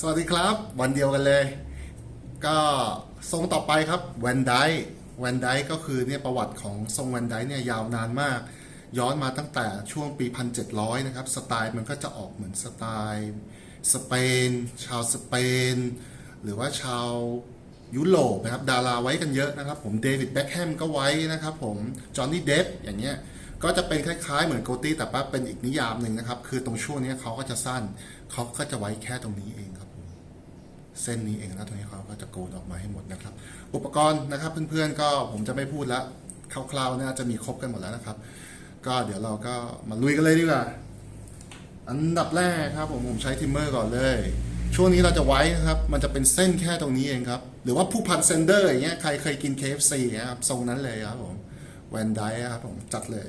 สวัสดีครับ วันเดียวกันเลย ก็ทรงต่อไปครับแวนไดแวนไดก็คือเนี่ยประวัติของทรงแวนไดเนี่ยยาวนานมาก ย้อนมาตั้งแต่ช่วงปี 1700 นะครับ สไตล์มันก็จะออกเหมือนสไตล์สเปน ชาวสเปน หรือว่าชาวยุโรปนะครับดาราไว้กันเยอะนะครับ ผมเดวิดแบ็คแฮมก็ไว้นะครับผมจอห์นนี่เดฟอย่างเงี้ยก็จะเป็นคล้าย ๆ เหมือนโกตี้แต่ว่าเป็นอีกนิยามหนึ่งนะครับ คือตรงช่วงนี้เขาก็จะสั้นเขาก็จะไว้แค่ตรงนี้เองครับ เส้นนี้เองแล้วตรงนี้เขาก็จะโกนออกมาให้หมดนะครับ อุปกรณ์นะครับเพื่อนๆก็ผมจะไม่พูดละคร่าวๆน่าจะมีครบกันหมดแล้วนะครับ ก็เดี๋ยวเราก็มาลุยกันเลยดีกว่า อันดับแรกครับผมผมใช้ทิมเมอร์ก่อนเลย ช่วงนี้เราจะไว้นะครับ มันจะเป็นเส้นแค่ตรงนี้เองครับ หรือว่าผู้พันเซนเดอร์อย่างเงี้ยใครเคยกิน KFC อย่ครับทรงนั้นเลยครับผมแวนไดครับผมจัดเลย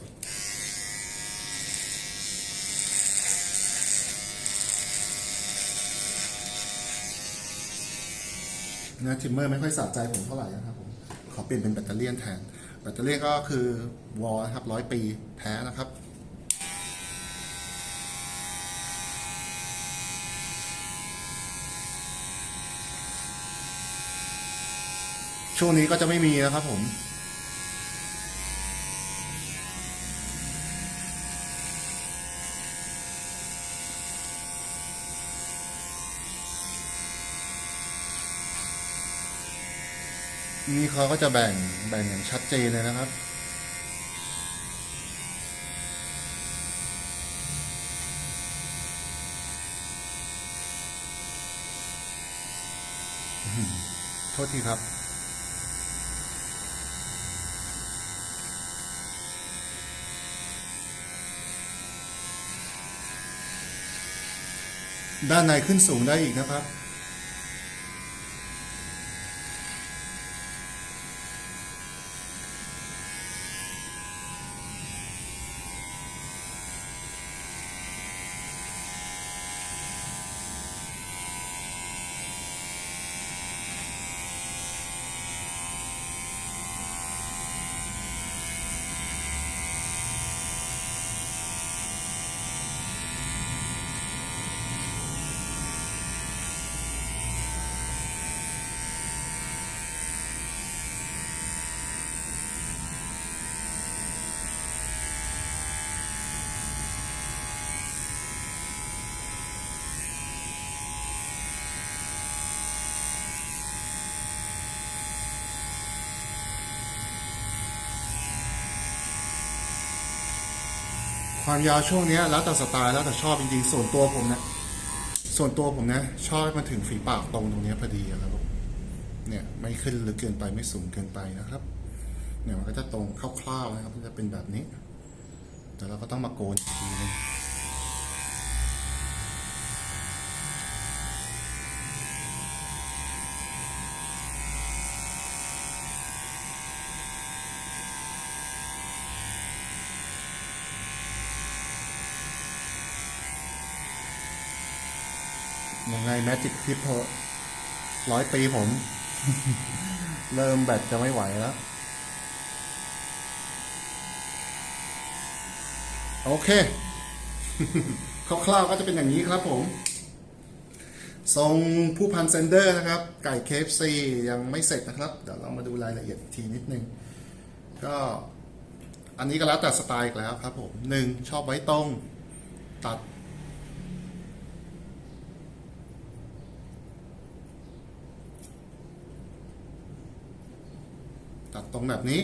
นะทิมเมอร์ไม่ค่อยสะใจผมเท่าไหร่นะครับผมขอเปลี่ยนเป็นแบตเตอรี่แทน แบตเตอรี่ก็คือวอลครับร้อยปีแท้นะครับช่วงนี้ก็จะไม่มีนะครับผม นี่เขาก็จะแบ่งแบ่งอย่างชัดเจนเลยนะครับ โทษทีครับด้านในขึ้นสูงได้อีกนะครับ ความยาวช่วงนี้แล้วแต่สไตล์แล้วแต่ชอบจริงๆส่วนตัวผมนะส่วนตัวผมนะ ชอบมันถึงฝีปากตรงตรงนี้พอดีนะครับเนี่ยไม่ขึ้นหรือเกินไปไม่สูงเกินไปนะครับ เนี่ยมันก็จะตรงคร่าวๆนะครับ มันจะเป็นแบบนี้ แต่เราก็ต้องมาโกนอีกทีนึง ยังไงแมจิกทิปพอร้อยปีผม เริ่มแบตจะไม่ไหวแล้ว โอเค คร่าวๆก็จะเป็นอย่างนี้ครับผมทรงผู้พันเซนเดอร์นะครับ ไก่เคฟซียังไม่เสร็จนะครับ เดี๋ยวเรามาดูรายละเอียดทีนิดนึง ก็อันนี้ก็แล้วแต่สไตล์อีกแล้วครับผมหนึ่งชอบไว้ตรง ตัด ตัดต รงแบบนี้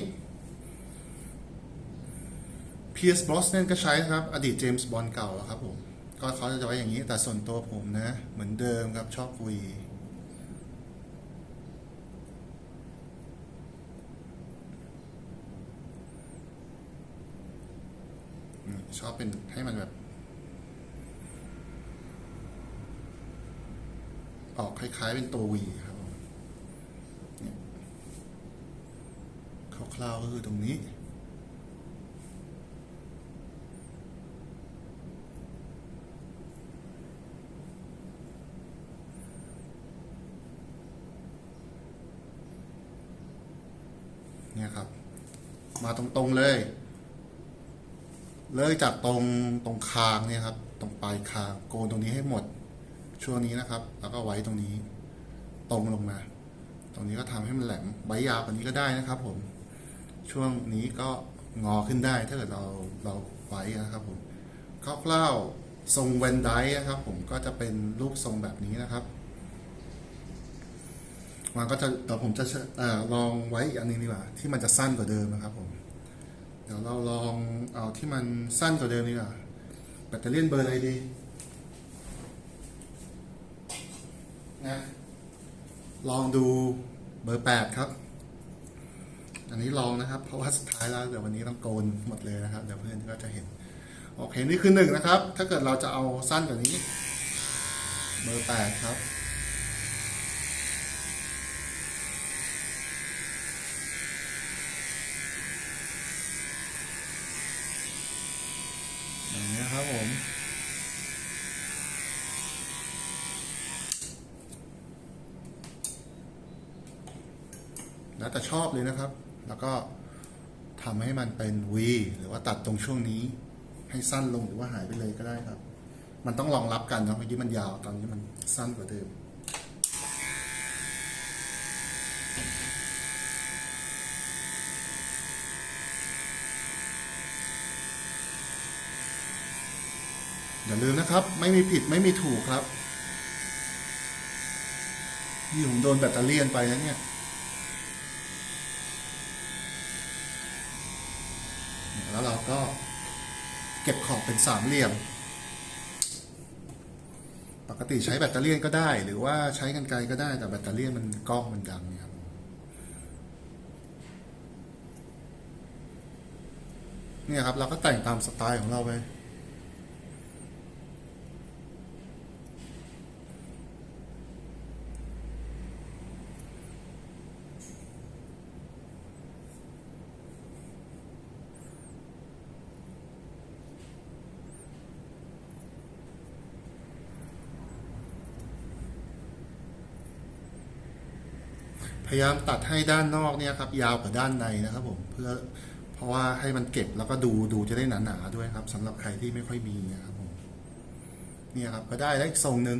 เพียร์สบรอสเนนก็ใช้ครับ อดีตเจมส์บอลเก่าครับผม ก็เขาจะไว้อย่างนี้ แต่ส่วนตัวผมนะ เหมือนเดิมครับ ชอบคุยชอบเป็นให้มันแบบ ออกคล้ายๆเป็นตัววีครับผมเนี่ย คร่าวๆก็คือตรงนี้ เนี่ยครับ มาตรงๆเลย เลยจากตรงตรงคางเนี่ยครับ ตรงปลายคางโกนตรงนี้ให้หมด ช่วงนี้นะครับ แล้วก็ไว้ตรงนี้ ตรงลงมาตรงนี้ก็ทำให้มันแหลมไว้ยาวกว่านี้ก็ได้นะครับผม ช่วงนี้ก็งอขึ้นได้ถ้าเกิดเราเราไว้นะครับผมคร่าวๆทรงเวนไดนะครับ ผมก็จะเป็นรูปทรงแบบนี้นะครับมันก็จะเดี๋ยวผมจะอลองไว้อีกอันนึงดีกว่า ที่มันจะสั้นกว่าเดิมนะครับผมเดี๋ยวเราลองเอาที่มันสั้นกว่าเดิมดีกว่าแบตเตอรี่นเบอร์อะไรดีนะลองดูเบอร์แปดครับ อันนี้ลองนะครับ เพราะว่าสุดท้ายแล้วเดี๋ยววันนี้ต้องโกนหมดเลยนะครับ เดี๋ยวเพื่อนก็จะเห็น โอเค นี่คือหนึ่งนะครับ ถ้าเกิดเราจะเอาสั้นกว่านี้ เบอร์แปดครับอย่างนี้ยครับผมแล้วแต่ชอบเลยนะครับ แล้วก็ทำให้มันเป็น V หรือว่าตัดตรงช่วงนี้ ให้สั้นลงหรือว่าหายไปเลยก็ได้ครับ มันต้องรองรับกันเนาะเมื่อกี้มันยาวตอนนี้มันสั้นกว่าเดิมอย่าลืมนะครับ ไม่มีผิดไม่มีถูกครับนี่ผมโดนแบตเตอรี่ไปนะเนี่ย แล้วเราก็เก็บขอบเป็นสามเหลี่ยม ปกติใช้แบตเตอรี่ก็ได้ หรือว่าใช้กันไกลก็ได้แต่แบตเตอรี่มันกล้องมันดังเนี่ยครับเนี่ยครับ เราก็แต่งตามสไตล์ของเราไป ยายามตัดให้ด้านนอกเนี่ยครับยาวกว่าด้านในนะครับผมเพื่อเพราะว่าให้มันเก็บแล้วก็ดูดูจะได้หนาๆด้วยครับสำหรับใครที่ไม่ค่อยมีนะครับผมเนี่ยครับก็ได้แล้วอีกทรงหนึ่ง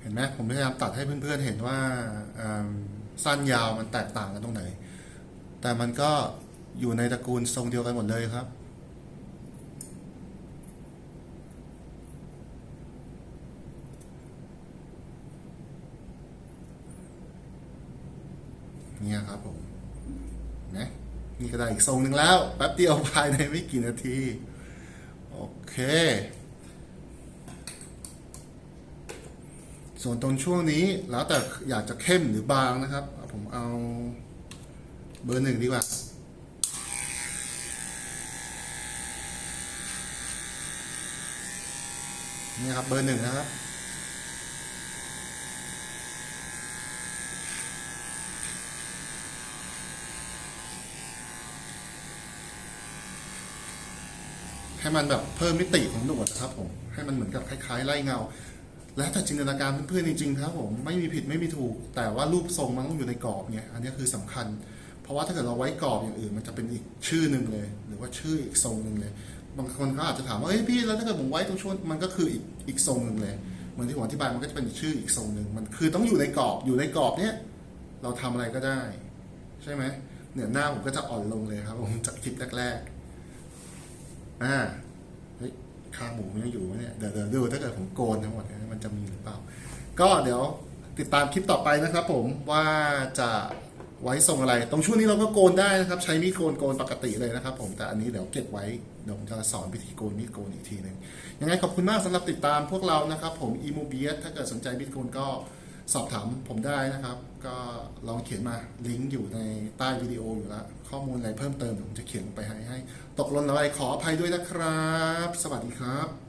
เห็นไหมผมพยายามตัดให้เพื่อนๆเห็นว่าอ่าสั้นยาวมันแตกต่างกันตรงไหน แต่มันก็อยู่ในตระกูลทรงเดียวกันหมดเลยครับ เนี่ยครับผมนะนี่ก็ได้อีกทรงหนึ่งแล้วแป๊บเดียวภายในไม่กี่นาที โอเค ส่วนตรงช่วงนี้แล้วแต่อยากจะเข้มหรือบางนะครับ ผมเอาเบอร์หนึ่งดีกว่านี่ครับเบอร์หนึ่งนะครับ ให้มันแบบเพิ่มมิติของหนวดนะครับผมให้มันเหมือนกับคล้ายๆไล่เงา แล้วแต่จินตนาการเพื่อนๆจริงๆครับผมไม่มีผิดไม่มีถูก แต่ว่ารูปทรงมันต้องอยู่ในกรอบเนี่ยอันนี้คือสำคัญ เพราะว่าถ้าเกิดเราไว้กรอบอย่างอื่น มันจะเป็นอีกชื่อหนึ่งเลย หรือว่าชื่ออีกทรงหนึ่งเลย บางคนเขาอาจจะถามว่าเฮ้ยพี่แล้วถ้าเกิดผมไว้ตรงช่วงมันก็คืออีกอีกทรงหนึ่งเลยเหมือนที่ผมอธิบายมันก็จะเป็นชื่ออีกทรงหนึ่งมันคือต้องอยู่ในกรอบอยู่ในกรอบเนี่ยเราทำอะไรก็ได้ ใช่ไหมเนี่ยหน้าผมก็จะอ่อนลงเลยครับผมจากคลิปแรกๆ อ่าเฮ้ยข้างหมูมันยังอยู่ไหมเนี่ยเดี๋ยวเดี๋ยวดูถ้าเกิดผมโกนทั้งหมดมันจะมีหรือเปล่า ก็เดี๋ยวติดตามคลิปต่อไปนะครับ ผมว่าจะไว้ทรงอะไร ตรงช่วงนี้เราก็โกนได้นะครับ ใช้มีดโกนโกนปกติเลยนะครับ ผมแต่อันนี้เดี๋ยวเก็บไว้เดี๋ยวผมจะสอนวิธีโกนมีดโกนอีกทีหนึ่งยังไงขอบคุณมากสำหรับติดตามพวกเรานะครับ ผมอีโมเบียถ้าเกิดสนใจมีดโกนก็ สอบถามผมได้นะครับ ก็ลองเขียนมาลิงก์อยู่ในใต้วิดีโออยู่แล้วข้อมูลอะไรเพิ่มเติมผมจะเขียนไปให้ให้ ตกลนอะไรขออภัยด้วยนะครับ สวัสดีครับ